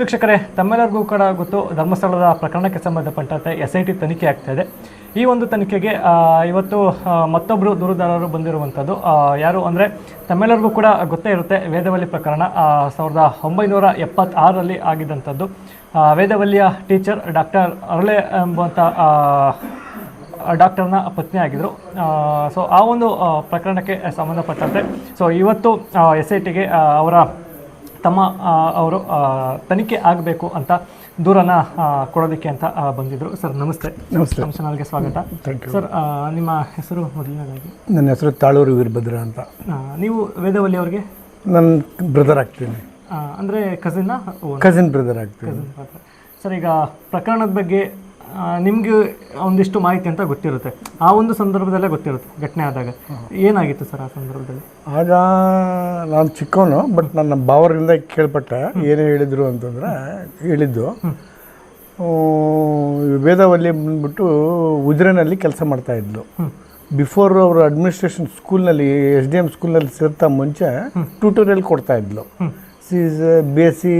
ವೀಕ್ಷಕರೇ, ತಮ್ಮೆಲ್ಲರಿಗೂ ಕೂಡ ಗೊತ್ತು, ಧರ್ಮಸ್ಥಳದ ಪ್ರಕರಣಕ್ಕೆ ಸಂಬಂಧಪಟ್ಟಂತೆ ಎಸ್ ಐ ಟಿ ತನಿಖೆ ಆಗ್ತಾ ಇದೆ. ಈ ಒಂದು ತನಿಖೆಗೆ ಇವತ್ತು ಮತ್ತೊಬ್ಬರು ದೂರುದಾರರು ಬಂದಿರುವಂಥದ್ದು ಯಾರು ಅಂದರೆ, ತಮ್ಮೆಲ್ಲರಿಗೂ ಕೂಡ ಗೊತ್ತೇ ಇರುತ್ತೆ, ವೇದವಲ್ಲಿ ಪ್ರಕರಣ ಸಾವಿರದ ಒಂಬೈನೂರ ಎಪ್ಪತ್ತಾರರಲ್ಲಿ ಆಗಿದ್ದಂಥದ್ದು. ವೇದವಲ್ಲಿಯ ಟೀಚರ್ ಡಾಕ್ಟರ್ ಅರಳೆ ಎಂಬುವಂಥ ಡಾಕ್ಟರ್ನ ಪತ್ನಿ ಆಗಿದ್ದರು ಸೊ, ಆ ಒಂದು ಪ್ರಕರಣಕ್ಕೆ ಸಂಬಂಧಪಟ್ಟಂತೆ. ಸೊ, ಇವತ್ತು ಎಸ್ ಐ ಟಿಗೆ ಅವರ ತಮ್ಮ ಅವರು ತನಿಖೆ ಆಗಬೇಕು ಅಂತ ದೂರನ ಕೊಡೋದಕ್ಕೆ ಅಂತ ಬಂದಿದ್ದರು ಬಂದಿದ್ರು. ಸರ್ ನಮಸ್ತೆ. ನಮಸ್ತೆ. ನಮ್ಮ ಚಾನಲ್ಗೆ ಸ್ವಾಗತ. ಸರ್ ನಿಮ್ಮ ಹೆಸರು ಮೊದಲನೇದಾಗಿ ನನ್ನ ಹೆಸರು ತಾಳೂರು ವೀರಭದ್ರ ಅಂತ. ನೀವು ವೇದವಲ್ಲಿ ಅವರಿಗೆ? ನನ್ನ ಬ್ರದರ್ ಆಗ್ತೀನಿ. ಅಂದರೆ ಕಸಿನ್ನ ಕಸಿನ್ ಬ್ರದರ್ ಆಗ್ತೀನಿ. ಸರ್ ಈಗ ಪ್ರಕರಣದ ಬಗ್ಗೆ ನಿಮಗೆ ಒಂದಿಷ್ಟು ಮಾಹಿತಿ ಅಂತ ಗೊತ್ತಿರುತ್ತೆ. ಆ ಒಂದು ಸಂದರ್ಭದಲ್ಲೇ ಗೊತ್ತಿರುತ್ತೆ ಘಟನೆ ಆದಾಗ. ಏನಾಗಿತ್ತು ಸರ್ ಆ ಸಂದರ್ಭದಲ್ಲಿ? ಆಗ ನಾನು ಚಿಕ್ಕವನು ಬಟ್ ನನ್ನ ಬಾವರಿಂದ ಕೇಳ್ಪಟ್ಟೆ ಏನು ಹೇಳಿದರು ಅಂತಂದರೆ ಹೇಳಿದ್ದು. ವೇದಾವಲ್ಲಿ ಬಂದ್ಬಿಟ್ಟು ಉಜಿರೆನಲ್ಲಿ ಕೆಲಸ ಮಾಡ್ತಾ ಇದ್ಲು. ಬಿಫೋರ್ ಅವರು ಅಡ್ಮಿನಿಸ್ಟ್ರೇಷನ್ ಸ್ಕೂಲ್ನಲ್ಲಿ ಎಸ್ ಡಿ ಎಂ ಸ್ಕೂಲ್ನಲ್ಲಿ ಸೇರ್ತಾ ಮುಂಚೆ ಟ್ಯೂಟೋರಿಯಲ್ ಕೊಡ್ತಾ ಇದ್ಲು. C B S C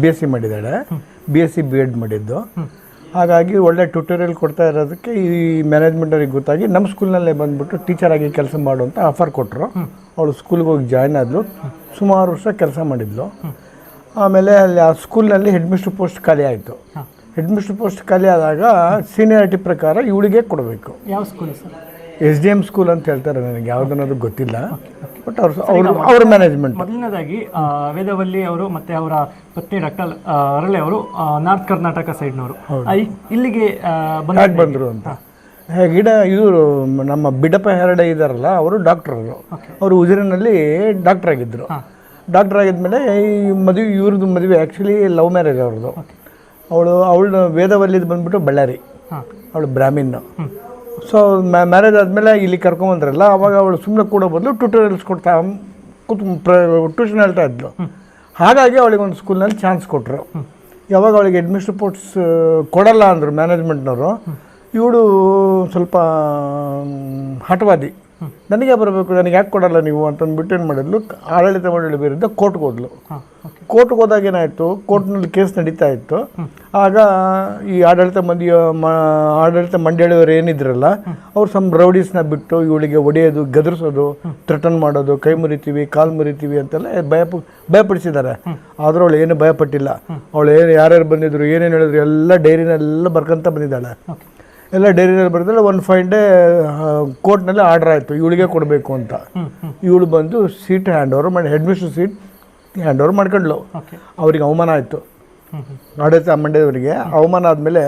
B S C ಮಾಡಿದ್ದಾಳೆ. B S C B Ed ಮಾಡಿದ್ದು. ಹಾಗಾಗಿ ಒಳ್ಳೆ ಟ್ಯೂಟೋರಿಯಲ್ ಕೊಡ್ತಾ ಇರೋದಕ್ಕೆ ಈ ಮ್ಯಾನೇಜ್ಮೆಂಟವ್ರಿಗೆ ಗೊತ್ತಾಗಿ ನಮ್ಮ ಸ್ಕೂಲ್ನಲ್ಲೇ ಬಂದ್ಬಿಟ್ಟು ಟೀಚರ್ ಆಗಿ ಕೆಲಸ ಮಾಡು ಅಂತ ಆಫರ್ ಕೊಟ್ಟರು ಅವಳು ಸ್ಕೂಲ್ಗೆ ಹೋಗಿ ಜಾಯ್ನ್ ಆದಳು ಸುಮಾರು ವರ್ಷ ಕೆಲಸ ಮಾಡಿದ್ಲು. ಆಮೇಲೆ ಅಲ್ಲಿ ಆ ಸ್ಕೂಲ್ನಲ್ಲಿ ಹೆಡ್ ಮಿಸ್ಟ್ರ್ ಪೋಸ್ಟ್ ಖಾಲಿ ಆಯಿತು. ಹೆಡ್ ಮಿಸ್ಟ್ರ್ ಪೋಸ್ಟ್ ಖಾಲಿ ಆದಾಗ ಸೀನಿಯಾರಿಟಿ ಪ್ರಕಾರ ಇವಳಿಗೆ ಕೊಡಬೇಕು. ಯಾವ school sir? S D M school ಅಂತ ಹೇಳ್ತಾರೆ ನನಗೆ ಯಾವುದನ್ನೋದು ಗೊತ್ತಿಲ್ಲ. ಬಟ್ ಅವ್ರು ಅವರು ಅವ್ರ ಮ್ಯಾನೇಜ್ಮೆಂಟ್ ಮೊದಲನೇದಾಗಿ ವೇದವಲ್ಲಿ ಅವರು ಮತ್ತೆ ಅವರ ಪತ್ನಿ ಡಾಕ್ಟರ್ ಅರಳೆ ಅವರು ನಾರ್ತ್ ಕರ್ನಾಟಕ ಸೈಡ್ನವರು. ಇಲ್ಲಿಗೆ ಬಂದರು ಅಂತ? ಗಿಡ ಇವರು ನಮ್ಮ ಬಿಡಪ ಹೆರಡೆ ಇದ್ದಾರಲ್ಲ ಅವರು ಡಾಕ್ಟರ್. ಅವರು ಅವರು ಉಜಿರಿನಲ್ಲಿ ಡಾಕ್ಟರ್ ಆಗಿದ್ದರು ಡಾಕ್ಟರ್ ಆಗಿದ್ಮೇಲೆ ಈ ಮದುವೆ ಇವ್ರದ್ದು ಮದುವೆ ಆ್ಯಕ್ಚುಲಿ ಲವ್ ಮ್ಯಾರೇಜ್ ಅವ್ರದ್ದು. ಅವಳು ಅವಳು ವೇದವಲ್ಲಿದ್ದು ಬಂದ್ಬಿಟ್ಟು ಬಳ್ಳಾರಿ. ಅವಳು ಬ್ರಾಹ್ಮಿನ್ ಸೊ ಮ್ಯಾರೇಜ್ ಆದಮೇಲೆ ಇಲ್ಲಿ ಕರ್ಕೊಂಬಂದ್ರಲ್ಲ ಅವಾಗ ಅವಳು ಸುಮ್ಮನೆ ಕೂಡ ಬದಲು ಟ್ಯೂಟೋರಿಯಲ್ಸ್ ಕೊಡ್ತಾ ಕೂತು ಪ್ರ ಟ್ಯೂಷನ್ ಹೇಳ್ತಾ ಇದ್ಲು. ಹಾಗಾಗಿ ಅವಳಿಗೆ ಒಂದು ಸ್ಕೂಲ್ನಲ್ಲಿ ಚಾನ್ಸ್ ಕೊಟ್ಟರು ಯಾವಾಗ ಅವಳಿಗೆ ಅಡ್ಮಿಷನ್ ರಿಪೋರ್ಟ್ಸ್ ಕೊಡಲ್ಲ ಅಂದರು ಮ್ಯಾನೇಜ್ಮೆಂಟ್ನವರು ಇವಳು ಸ್ವಲ್ಪ ಹಟವಾದಿ ಹಠವಾದಿ. ನನಗೆ ಬರಬೇಕು ನನಗೆ ಯಾಕೆ ಕೊಡಲ್ಲ ನೀವು ಅಂತಂದ್ಬಿಟ್ಟು ಏನು ಮಾಡಿದ್ಲು? ಆಡಳಿತ ಮಂಡಳಿ ವಿರುದ್ಧ ಕೋರ್ಟ್ಗೆ ಹೋದ್ಲು. ಕೋರ್ಟ್ಗೆ ಹೋದಾಗ ಏನಾಯಿತು? ಕೋರ್ಟ್ನಲ್ಲಿ ಕೇಸ್ ನಡೀತಾ ಇತ್ತು. ಆಗ ಈ ಆಡಳಿತ ಮಂದಿಯ ಮ ಆಡಳಿತ ಮಂಡಳಿಯವರು ಏನಿದ್ರಲ್ಲ ಅವ್ರು ಸಮ್ ರೌಡೀಸ್ನ ಬಿಟ್ಟು ಇವಳಿಗೆ ಒಡೆಯೋದು ಗದರಿಸೋದು ಥ್ರೆಟನ್ ಮಾಡೋದು ಕೈ ಮುರಿತೀವಿ ಕಾಲು ಮುರಿತೀವಿ ಅಂತೆಲ್ಲ ಭಯ ಭಯಪಡಿಸಿದ್ದಾರೆ. ಆದರೂ ಅವಳು ಏನು ಭಯಪಟ್ಟಿಲ್ಲ. ಅವಳು ಏನು ಯಾರ್ಯಾರು ಬಂದಿದ್ರು ಏನೇನು ಹೇಳಿದ್ರು ಎಲ್ಲ ಡೈರಿನೆಲ್ಲ ಬರ್ಕೊಂತ ಬಂದಿದ್ದಾಳೆ. ಎಲ್ಲ ಡೈರಿನಲ್ಲಿ ಬರ್ತಾಳೆ ಒಂದು ಫೈವ್ ಡೇ ಕೋರ್ಟ್ನಲ್ಲಿ ಆರ್ಡರ್ ಆಯಿತು. ಇವಳಿಗೆ ಕೊಡಬೇಕು ಅಂತ. ಇವಳು ಬಂದು ಸೀಟ್ ಹ್ಯಾಂಡ್ ಓವರ್ ಮಾಡಿ head mister seat hand over ಮಾಡ್ಕೊಂಡ್ಲು ಅವ್ರಿಗೆ ಅವಮಾನ ಆಯಿತು. ಆಡಳಿತ ಮಂಡ್ಯದವರಿಗೆ ಅವಮಾನ ಆದಮೇಲೆ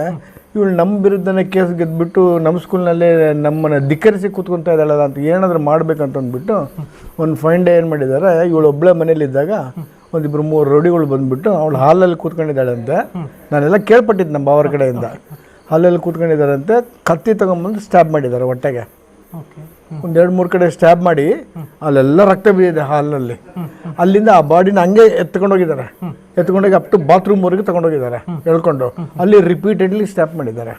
ಇವಳು ನಮ್ಮ ವಿರುದ್ಧನೇ ಕೇಸ್ ಗೆದ್ಬಿಟ್ಟು ನಮ್ಮ ಸ್ಕೂಲ್ನಲ್ಲೇ ನಮ್ಮನ್ನು ಧಿಕ್ಕರಿಸಿ ಕೂತ್ಕೊತಾ ಇದ್ದಾಳಲ್ಲ ಅಂತ ಏನಾದರೂ ಮಾಡ್ಬೇಕಂತ ಅಂದ್ಬಿಟ್ಟು ಒಂದು ಫೈನ್ ಡೇ ಏನು ಮಾಡಿದ್ದಾರೆ ಇವಳು ಒಬ್ಬಳೇ ಮನೇಲಿದ್ದಾಗ ಒಂದಿಬ್ಬರು ಮೂರು ರೌಡಿಗಳು ಬಂದುಬಿಟ್ಟು ಅವಳು ಹಾಲಲ್ಲಿ ಕೂತ್ಕೊಂಡಿದ್ದಾಳೆ ಅಂತ ನಾನೆಲ್ಲ ಕೇಳ್ಪಟ್ಟಿದ್ದು ನಮ್ಮ ಅವ್ರ ಕಡೆಯಿಂದ. ಹಾಲಲ್ಲಿ ಕೂತ್ಕೊಂಡಿದ್ದಾರಂತೆ. ಕತ್ತಿ ತಗೊಂಬಂದು ಸ್ಟ್ಯಾಬ್ ಮಾಡಿದ್ದಾರೆ ಹೊಟ್ಟೆಗೆ. ಒಂದು ಎರಡು ಮೂರು ಕಡೆ ಸ್ಟ್ಯಾಬ್ ಮಾಡಿ ಅಲ್ಲೆಲ್ಲ ರಕ್ತ ಬಿದ್ದಿದೆ ಹಾಲ್ನಲ್ಲಿ. ಅಲ್ಲಿಂದ ಆ ಬಾಡಿನ ಹಂಗೆ ಎತ್ಕೊಂಡೋಗಿದ್ದಾರೆ. ಎತ್ಕೊಂಡೋಗಿ ಅಪ್ ಟು ಬಾತ್ರೂಮ್ವರೆಗೆ ತಗೊಂಡೋಗಿದ್ದಾರೆ ಎಳ್ಕೊಂಡು. ಅಲ್ಲಿ ರಿಪೀಟೆಡ್ಲಿ ಸ್ಟ್ಯಾಪ್ ಮಾಡಿದ್ದಾರೆ.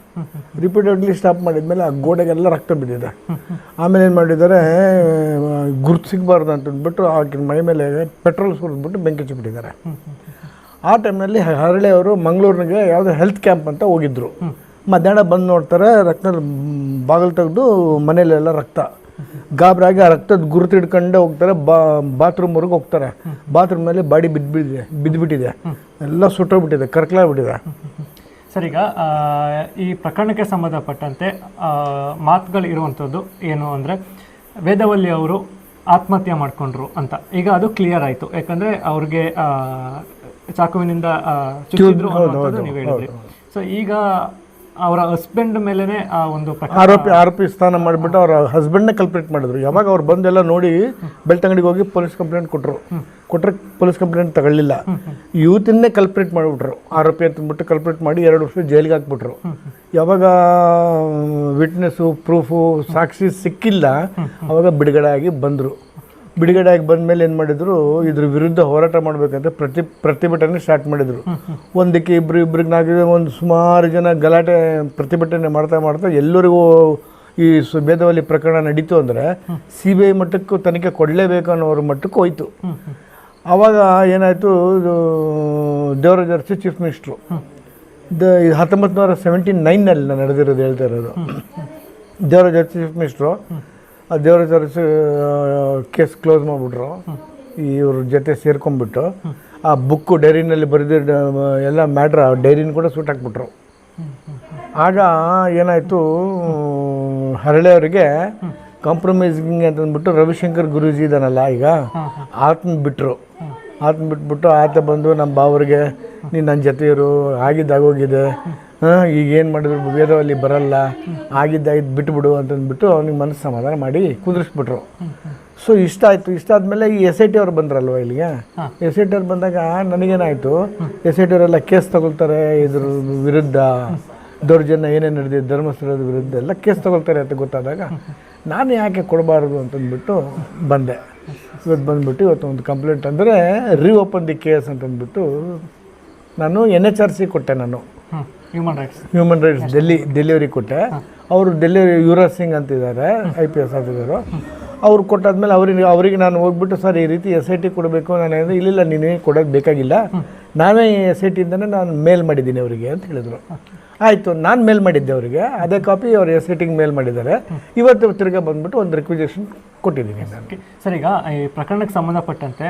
ರಿಪೀಟೆಡ್ಲಿ ಸ್ಟ್ಯಾಪ್ ಮಾಡಿದ್ಮೇಲೆ ಆ ಗೋಡೆಗೆಲ್ಲ ರಕ್ತ ಬಿದ್ದಿದೆ. ಆಮೇಲೆ ಏನು ಮಾಡಿದ್ದಾರೆ ಗುರ್ತು ಸಿಗಬಾರ್ದು ಅಂತಂದ್ಬಿಟ್ಟು ಆಕಿನ ಮೈ ಮೇಲೆ ಪೆಟ್ರೋಲ್ ಸುರಿದ್ಬಿಟ್ಟು ಬೆಂಕಿ ಹಚ್ಚಿಬಿಟ್ಟಿದ್ದಾರೆ. ಆ ಟೈಮ್ನಲ್ಲಿ ಹರಳೆ ಅವರು ಮಂಗಳೂರಿನಿಗೆ ಯಾವುದೋ ಹೆಲ್ತ್ ಕ್ಯಾಂಪ್ ಅಂತ ಹೋಗಿದ್ರು. ಮಧ್ಯಾಹ್ನ ಬಂದು ನೋಡ್ತಾರೆ ರಕ್ತ ಬಾಗಿಲು ತೆಗೆದು ಮನೇಲೆಲ್ಲ ರಕ್ತ. ಗಾಬರಾಗಿ ಆ ರಕ್ತದ ಗುರುತು ಹಿಡ್ಕೊಂಡೇ ಹೋಗ್ತಾರೆ ಬಾ ಬಾತ್ರೂಮ್ವರೆಗೆ ಹೋಗ್ತಾರೆ. ಬಾತ್ರೂಮ್ನಲ್ಲಿ ಬಾಡಿ ಬಿದ್ದುಬಿಟ್ಟಿದೆ ಬಿದ್ದುಬಿಟ್ಟಿದೆ. ಎಲ್ಲ ಸುಟ್ಟೋಗ್ಬಿಟ್ಟಿದೆ ಕರ್ಕಲಾಗ್ಬಿಟ್ಟಿದೆ ಸರ್ ಈಗ ಈ ಪ್ರಕರಣಕ್ಕೆ ಸಂಬಂಧಪಟ್ಟಂತೆ ಮಾತುಗಳು ಇರುವಂಥದ್ದು ಏನು ಅಂದರೆ ವೇದವಲ್ಲಿ ಅವರು ಆತ್ಮಹತ್ಯೆ ಮಾಡಿಕೊಂಡ್ರು ಅಂತ. ಈಗ ಅದು ಕ್ಲಿಯರ್ ಆಯಿತು. ಯಾಕಂದರೆ ಅವ್ರಿಗೆ ಚಾಕುವಿನಿಂದ ಚುಚ್ಚಿದ್ರು ಅನ್ನೋದು ನೀವು ಹೇಳಿದ್ರಿ. ಸೊ ಈಗ ಅವರ ಹಸ್ಬೆಂಡ್ ಮೇಲೇ ಆ ಒಂದು ಆರೋಪಿ ಆರೋಪಿ ಸ್ಥಾನ ಮಾಡಿಬಿಟ್ಟು ಅವರ ಹಸ್ಬೆಂಡ್ನೇ ಕಲ್ಪ್ರೇಟ್ ಮಾಡಿದ್ರು. ಯಾವಾಗ ಅವ್ರು ಬಂದೆಲ್ಲ ನೋಡಿ ಬೆಳ್ತಂಗಡಿಗೆ ಹೋಗಿ ಪೊಲೀಸ್ ಕಂಪ್ಲೇಂಟ್ ಕೊಟ್ಟರು ಕೊಟ್ಟರೆ ಪೊಲೀಸ್ ಕಂಪ್ಲೇಂಟ್ ತಗೊಳ್ಳಿಲ್ಲ. ಯೂತನ್ನೇ ಕಲ್ಪ್ರೇಟ್ ಮಾಡಿಬಿಟ್ರು. ಆರೋಪಿ ಅಂತಂದ್ಬಿಟ್ಟು ಕಲ್ಪ್ರೇಟ್ ಮಾಡಿ ಎರಡು ವರ್ಷ ಜೈಲಿಗೆ ಹಾಕ್ಬಿಟ್ರು. ಯಾವಾಗ ವಿಟ್ನೆಸ್ಸು ಪ್ರೂಫು ಸಾಕ್ಷಿ ಸಿಕ್ಕಿಲ್ಲ, ಅವಾಗ ಬಿಡುಗಡೆ ಆಗಿ ಬಂದರು. ಬಿಡುಗಡೆ ಆಗಿ ಬಂದಮೇಲೆ ಏನು ಮಾಡಿದ್ರು, ಇದ್ರ ವಿರುದ್ಧ ಹೋರಾಟ ಮಾಡಬೇಕಂತ ಪ್ರತಿ, ಪ್ರತಿಭಟನೆ ಸ್ಟಾರ್ಟ್ ಮಾಡಿದರು. ಒಂದಕ್ಕೆ ಇಬ್ಬರು ಇಬ್ಬರಿಗೆ ನಾಲ್ಕು, ಒಂದು ಸುಮಾರು ಜನ ಗಲಾಟೆ, ಪ್ರತಿಭಟನೆ ಮಾಡ್ತಾ ಮಾಡ್ತಾ ಎಲ್ಲರಿಗೂ ಈ ಸು ಭೇದವಲ್ಲಿ ಪ್ರಕರಣ ನಡೀತು ಅಂದರೆ ಸಿ ಬಿ ಐ ಮಟ್ಟಕ್ಕೂ ತನಿಖೆ ಕೊಡಲೇಬೇಕು ಅನ್ನೋರ ಮಟ್ಟಕ್ಕೆ ಹೋಯಿತು. ಆವಾಗ ಏನಾಯಿತು, ಇದು Devaraj Urs chief minister. The ಹತ್ತೊಂಬತ್ತು ನೂರ ಸೆವೆಂಟಿ ನೈನಲ್ಲಿ ನಾನು ನಡೆದಿರೋದು ಹೇಳ್ತಾ ಇರೋದು. Devaraj Urs chief minister. ಆ ದೇವ್ರ ತರಿಸಿ ಕೇಸ್ ಕ್ಲೋಸ್ ಮಾಡಿಬಿಟ್ರು. ಇವ್ರ ಜೊತೆ ಸೇರ್ಕೊಂಡ್ಬಿಟ್ಟು, ಆ ಬುಕ್ಕು ಡೈರಿನಲ್ಲಿ ಬರೆದಿದ್ದ ಎಲ್ಲ ಮ್ಯಾಟ್ರ್ ಆ ಡೈರಿನ ಕೂಡ ಸೂಟ್ ಹಾಕ್ಬಿಟ್ರು. ಆಗ ಏನಾಯಿತು ಹರಳೆ ಅವರಿಗೆ ಕಾಂಪ್ರಮೈಸಿಂಗ್ ಅಂತ ಅಂದ್ಬಿಟ್ಟು ರವಿಶಂಕರ್ ಗುರೂಜಿ ಇದಾನಲ್ಲ ಈಗ, ಆತನ ಬಿಟ್ಟರು ಆತನ ಬಿಟ್ಬಿಟ್ಟು ಆತ ಬಂದು, ನಮ್ಮ ಬಾವರಿಗೆ ನೀನು ನನ್ನ ಜೊತೆ ಇರು ಆಗಿದ್ದಾಗೋಗಿದೆ ಹಾಂ ಈಗ ಏನು ಮಾಡಿದ್ರು? ವೇದವಲ್ಲಿ ಬರಲ್ಲ. ಆಗಿದ್ದಾಗಿದ್ದು ಬಿಟ್ಬಿಡು ಅಂತಂದ್ಬಿಟ್ಟು ಅವ್ನಿಗೆ ಮನಸ್ಸು ಸಮಾಧಾನ ಮಾಡಿ ಕುದುರಿಸ್ಬಿಟ್ರು. ಸೊ ಇಷ್ಟ ಆಯಿತು. ಇಷ್ಟ ಆದಮೇಲೆ ಈ ಎಸ್ ಐ ಟಿ ಅವ್ರು ಬಂದ್ರಲ್ವ ಇಲ್ಲಿಗೆ? ಎಸ್ ಐ ಟಿ ಅವ್ರು ಬಂದಾಗ ನನಗೇನಾಯಿತು? ಎಸ್ ಐ ಟಿ ಅವರೆಲ್ಲ ಕೇಸ್ ತಗೊಳ್ತಾರೆ ಇದ್ರ ವಿರುದ್ಧ. ದೌರ್ಜನ್ಯ ಏನೇನು ನಡೆದಿದೆ ಧರ್ಮಸ್ಥಳದ ವಿರುದ್ಧ ಎಲ್ಲ ಕೇಸ್ ತಗೊಳ್ತಾರೆ ಅಂತ ಗೊತ್ತಾದಾಗ ನಾನು ಯಾಕೆ ಕೊಡಬಾರ್ದು ಅಂತಂದ್ಬಿಟ್ಟು ಬಂದೆ. ಇವತ್ತು ಬಂದ್ಬಿಟ್ಟು ಇವತ್ತು ಒಂದು ಕಂಪ್ಲೇಂಟ್ ಅಂದರೆ ರೀಓಪನ್ ದಿ ಕೇಸ್ ಅಂತಂದ್ಬಿಟ್ಟು ನಾನು ಎನ್ ಎಚ್ ಆರ್ ಸಿ ಕೊಟ್ಟೆ ನಾನು. Human rights human rights Delhi delivery ಕೊಟ್ಟೆ. ಅವರು ಡೆಲಿವರಿ ಯುವರಾಜ್ ಸಿಂಗ್ ಅಂತಿದ್ದಾರೆ ಐ ಪಿ ಎಸ್ ಆಫೀಸರು. ಅವ್ರು ಕೊಟ್ಟಾದ್ಮೇಲೆ ಅವರಿಗೆ ಅವರಿಗೆ ನಾನು ಹೋಗ್ಬಿಟ್ಟು ಸರ್ ಈ ರೀತಿ ಎಸ್ ಐ ಟಿ ಕೊಡಬೇಕು. ನಾನು ಹೇಳಿದೆ ಇಲ್ಲಿಲ್ಲ ನೀನೇ ಕೊಡೋದು ಬೇಕಾಗಿಲ್ಲ. ನಾನೇ ಎಸ್ ಐ ಟಿಯಿಂದನೇ ನಾನು ಮೇಲ್ ಮಾಡಿದ್ದೀನಿ ಅವರಿಗೆ ಅಂತ ಹೇಳಿದರು. ಆಯಿತು ನಾನು ಮೇಲ್ ಮಾಡಿದ್ದೆ ಅವರಿಗೆ. ಅದೇ ಕಾಪಿ ಅವ್ರು ಎಸ್ ಐ ಟಿಗೆ ಮೇಲ್ ಮಾಡಿದ್ದಾರೆ. ಇವತ್ತು ತಿರ್ಗಾ ಬಂದ್ಬಿಟ್ಟು ಒಂದು ರಿಕ್ವಿಜೇಷನ್ ಕೊಟ್ಟಿದ್ದೀನಿ ಸರ್ ಈಗ ಈ ಪ್ರಕರಣಕ್ಕೆ ಸಂಬಂಧಪಟ್ಟಂತೆ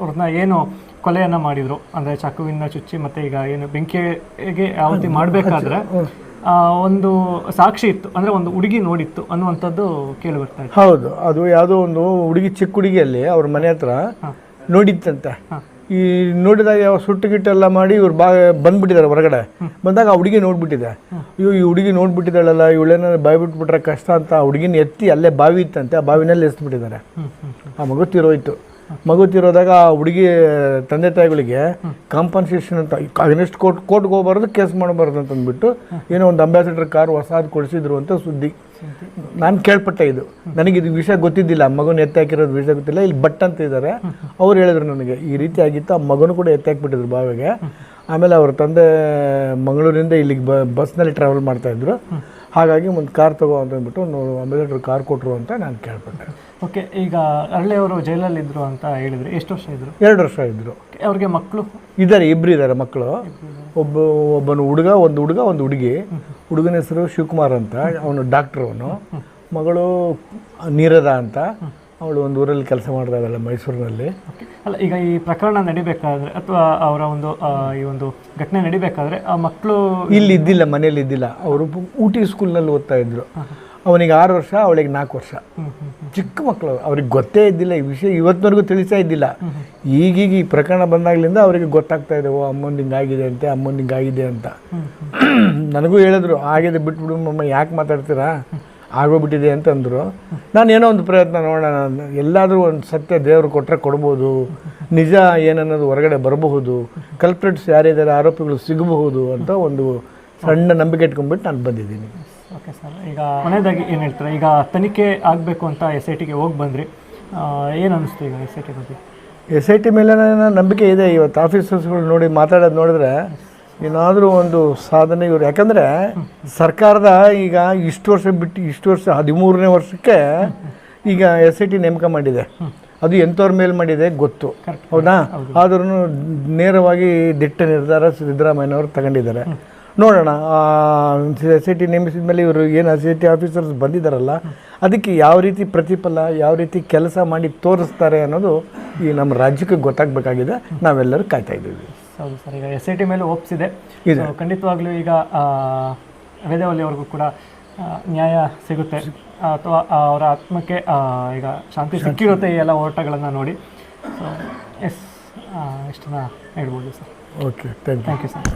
ಅವ್ರನ್ನ ಏನು ಕೊಲೆಯನ್ನು ಮಾಡಿದರು. ಅಂದರೆ ಚಾಕುವಿನ ಚುಚ್ಚಿ ಮತ್ತು ಈಗ ಏನು ಬೆಂಕಿಗೆ ಯಾವತ್ತಿ ಮಾಡಬೇಕಾದ್ರೆ ಒಂದು ಸಾಕ್ಷಿ ಇತ್ತು. ಅಂದರೆ ಒಂದು ಹುಡುಗಿ ನೋಡಿತ್ತು ಅನ್ನುವಂಥದ್ದು ಕೇಳಿ ಬರ್ತಾ ಇದೆ ಹೌದು ಅದು ಯಾವುದೋ ಒಂದು ಹುಡುಗಿ ಚಿಕ್ಕ ಹುಡುಗಿಯಲ್ಲಿ ಅವ್ರ ಮನೆ ಹತ್ರ ನೋಡಿತ್ತಂತೆ. ಈ ನೋಡಿದಾಗ ಯಾವ ಸುಟ್ಟು ಗಿಟ್ಟೆಲ್ಲ ಮಾಡಿ ಇವ್ರು ಬಾ ಬಂದ್ಬಿಟ್ಟಿದ್ದಾರೆ ಹೊರಗಡೆ. ಬಂದಾಗ ಆ ಹುಡುಗಿ ನೋಡ್ಬಿಟ್ಟಿದೆ. ಅಯ್ಯೋ ಈ ಹುಡುಗಿ ನೋಡ್ಬಿಟ್ಟಿದ್ದಾಳಲ್ಲ ಇವಳೇನ ಬಾಯಿ ಬಿಟ್ಬಿಟ್ರೆ ಕಷ್ಟ ಅಂತ ಆ ಹುಡುಗಿನ ಎತ್ತಿ ಅಲ್ಲೇ ಬಾವಿ ಇತ್ತಂತೆ ಆ ಬಾವಿನಲ್ಲಿ ಎಸ್ಬಿಟ್ಟಿದ್ದಾರೆ. ಆ ಮಗು ತೀರೋಯ್ತು. ಮಗು ತಿರೋದಾಗ ಆ ಹುಡುಗಿ ತಂದೆ ತಾಯಿಗಳಿಗೆ ಕಾಂಪನ್ಸೇಷನ್ ಅಂತ ಅಗನೆಸ್ಟ್ ಕೋರ್ಟ್ ಕೋರ್ಟ್ಗೆ ಹೋಗ್ಬಾರ್ದು ಕೇಸ್ ಮಾಡಬಾರ್ದು ಅಂತ ಅಂದ್ಬಿಟ್ಟು ಏನೋ ಒಂದು ಅಂಬಾಸಿಡರ್ ಕಾರ್ ಹೊಸಾದ್ ಕೊಡಿಸಿದ್ರು ಅಂತ ಸುದ್ದಿ. ನಾನು ಕೇಳ್ಪಟ್ಟೆ ಇದು. ನನಗೆ ಇದು ವಿಷಯ ಗೊತ್ತಿದ್ದಿಲ್ಲ. ಮಗನ ಎತ್ತಾಕಿರೋದು ವಿಷಯ ಗೊತ್ತಿಲ್ಲ. ಇಲ್ಲಿ ಬಟ್ ಅಂತ ಇದ್ದಾರೆ ಅವ್ರು ಹೇಳಿದ್ರು ನನಗೆ, ಈ ರೀತಿ ಆಗಿತ್ತು, ಆ ಮಗನು ಕೂಡ ಎತ್ತಾಕ್ಬಿಟ್ಟಿದ್ರು ಬಾವಿಗೆ. ಆಮೇಲೆ ಅವ್ರ ತಂದೆ ಮಂಗಳೂರಿಂದ ಇಲ್ಲಿಗೆ ಬ, ಬಸ್ನಲ್ಲಿ ಟ್ರಾವೆಲ್ ಮಾಡ್ತಾಯಿದ್ರು ಹಾಗಾಗಿ ಒಂದು ಕಾರ್ ತಗೋ ಅಂತ ಅಂದ್ಬಿಟ್ಟು ಒಂದು ಅಂಬಾಸಿಡರ್ ಕಾರ್ ಕೊಟ್ಟರು ಅಂತ ನಾನು ಕೇಳ್ಪಟ್ಟೆ. ಓಕೆ ಈಗ ಅರಳೆಯವರು ಜೈಲಲ್ಲಿದ್ದರು ಅಂತ ಹೇಳಿದ್ರು ಎಷ್ಟು ವರ್ಷ ಇದ್ದರು ಎರಡು ವರ್ಷ ಇದ್ದರು ಅವ್ರಿಗೆ ಮಕ್ಕಳು ಇದ್ದಾರೆ ಇಬ್ಬರು ಇದ್ದಾರೆ ಮಕ್ಕಳು. ಒಬ್ಬ ಒಬ್ಬನು ಹುಡುಗ ಒಂದು ಹುಡುಗ ಒಂದು ಹುಡುಗಿ. ಹುಡುಗನ ಹೆಸರು ಶಿವಕುಮಾರ್ ಅಂತ. ಅವನು ಡಾಕ್ಟ್ರ್ ಅವನು. ಮಗಳು ನೀರದ ಅಂತ. ಅವಳು ಒಂದು ಊರಲ್ಲಿ ಕೆಲಸ ಮಾಡ್ತಾ ಇದ್ದಾಳೆ ಮೈಸೂರಿನಲ್ಲಿ. ಅಲ್ಲ ಈಗ ಈ ಪ್ರಕರಣ ನಡಿಬೇಕಾದ್ರೆ ಅಥವಾ ಅವರ ಒಂದು ಈ ಒಂದು ಘಟನೆ ನಡಿಬೇಕಾದ್ರೆ ಆ ಮಕ್ಕಳು ಇಲ್ಲಿ ಇದ್ದಿಲ್ಲ ಮನೇಲಿ ಇದ್ದಿಲ್ಲ. ಅವರು ಊಟಿ ಸ್ಕೂಲ್ನಲ್ಲಿ ಓದ್ತಾ ಇದ್ರು. ಅವನಿಗೆ ಆರು ವರ್ಷ, ಅವಳಿಗೆ ನಾಲ್ಕು ವರ್ಷ. ಚಿಕ್ಕ ಮಕ್ಕಳು, ಅವ್ರಿಗೆ ಗೊತ್ತೇ ಇದ್ದಿಲ್ಲ, ಈ ವಿಷಯ ಇವತ್ತಿನವರೆಗೂ ತಿಳಿಸ್ತಾ ಇದ್ದಿಲ್ಲ. ಈಗೀಗ ಈ ಪ್ರಕರಣ ಬಂದಾಗಲಿಂದ ಅವರಿಗೆ ಗೊತ್ತಾಗ್ತಾ ಇದೆ, ಓ ಅಮ್ಮನ ಹಿಂಗಾಗಿದೆ ಅಂತೆ ಅಮ್ಮನ ಹಿಂಗಾಗಿದೆ ಅಂತ. ನನಗೂ ಹೇಳಿದ್ರು ಆಗಿದೆ ಬಿಟ್ಬಿಡು, ಮಮ್ಮ, ಯಾಕೆ ಮಾತಾಡ್ತೀರಾ? ಆಗೋಗ್ಬಿಟ್ಟಿದೆ ಅಂತಂದರು ನಾನು ಏನೋ ಒಂದು ಪ್ರಯತ್ನ ನೋಡೋಣ, ಎಲ್ಲಾದರೂ ಒಂದು ಸತ್ಯ ದೇವರು ಕೊಟ್ಟರೆ ಕೊಡ್ಬೋದು. ನಿಜ ಏನನ್ನೋದು ಹೊರಗಡೆ ಬರಬಹುದು. ಕಲ್ಪ್ರೆಟ್ಸ್ ಯಾರಿದ್ದಾರೆ, ಆರೋಪಿಗಳು ಸಿಗಬಹುದು ಅಂತ ಒಂದು ಸಣ್ಣ ನಂಬಿಕೆ ಇಟ್ಕೊಂಡ್ಬಿಟ್ಟು ನಾನು ಬಂದಿದ್ದೀನಿ. ಓಕೆ ಸರ್ ಈಗ ಕೊನೆಯದಾಗಿ ಏನು ಹೇಳ್ತಾರೆ? ಈಗ ತನಿಖೆ ಆಗಬೇಕು ಅಂತ ಎಸ್ ಐ ಟಿಗೆ ಹೋಗಿ ಬಂದ್ರಿ. ಏನು ಅನಿಸ್ತು ಈಗ ಎಸ್ ಐ ಟಿ ಬಗ್ಗೆ? ಎಸ್ ಐ ಟಿ ಮೇಲೆ ನಂಬಿಕೆ ಇದೆ. ಇವತ್ತು ಆಫೀಸರ್ಸ್ಗಳು ನೋಡಿ ಮಾತಾಡೋದು ನೋಡಿದ್ರೆ ಏನಾದರೂ ಒಂದು ಸಾಧನೆ ಇವರು. ಯಾಕಂದರೆ ಸರ್ಕಾರದ ಈಗ ಇಷ್ಟು ವರ್ಷ ಬಿಟ್ಟು ಇಷ್ಟು ವರ್ಷ ಹದಿಮೂರನೇ ವರ್ಷಕ್ಕೆ ಈಗ ಎಸ್ ಐ ಟಿ ನೇಮಕ ಮಾಡಿದೆ. ಅದು ಎಂಥವ್ರ ಮೇಲೆ ಮಾಡಿದೆ ಗೊತ್ತು. ಹೌದಾ? ಆದ್ರೂ ನೇರವಾಗಿ ದಿಟ್ಟ ನಿರ್ಧಾರ ಸಿದ್ದರಾಮಯ್ಯನವರು ತಗೊಂಡಿದ್ದಾರೆ. ನೋಡೋಣ. ಎಸ್ ಐ ಟಿ ನೇಮಿಸಿದ ಮೇಲೆ ಇವರು ಏನು ಎಸ್ ಐ ಟಿ ಆಫೀಸರ್ಸ್ ಬಂದಿದ್ದಾರಲ್ಲ ಅದಕ್ಕೆ ಯಾವ ರೀತಿ ಪ್ರತಿಫಲ ಯಾವ ರೀತಿ ಕೆಲಸ ಮಾಡಿ ತೋರಿಸ್ತಾರೆ ಅನ್ನೋದು ಈ ನಮ್ಮ ರಾಜ್ಯಕ್ಕೆ ಗೊತ್ತಾಗಬೇಕಾಗಿದೆ. ನಾವೆಲ್ಲರೂ ಕಾಯ್ತಾ ಇದ್ದೀವಿ. ಹೌದು ಸರ್ ಈಗ ಎಸ್ ಐ ಟಿ ಮೇಲೆ ಒಪ್ಸಿದೆ ಇದೆ. ಖಂಡಿತವಾಗ್ಲೂ ಈಗ ವೇದವಲ್ಲಿ ಅವ್ರಿಗೂ ಕೂಡ ನ್ಯಾಯ ಸಿಗುತ್ತೆ. ಅಥವಾ ಅವರ ಆತ್ಮಕ್ಕೆ ಈಗ ಶಾಂತಿ ಸಿಕ್ಕಿರುತ್ತೆ ಈ ಎಲ್ಲ ಓಟಗಳನ್ನು ನೋಡಿ. ಸೊ ಎಸ್ ಇಷ್ಟನ್ನ ಹೇಳ್ಬೋದು sir. Okay thank you sir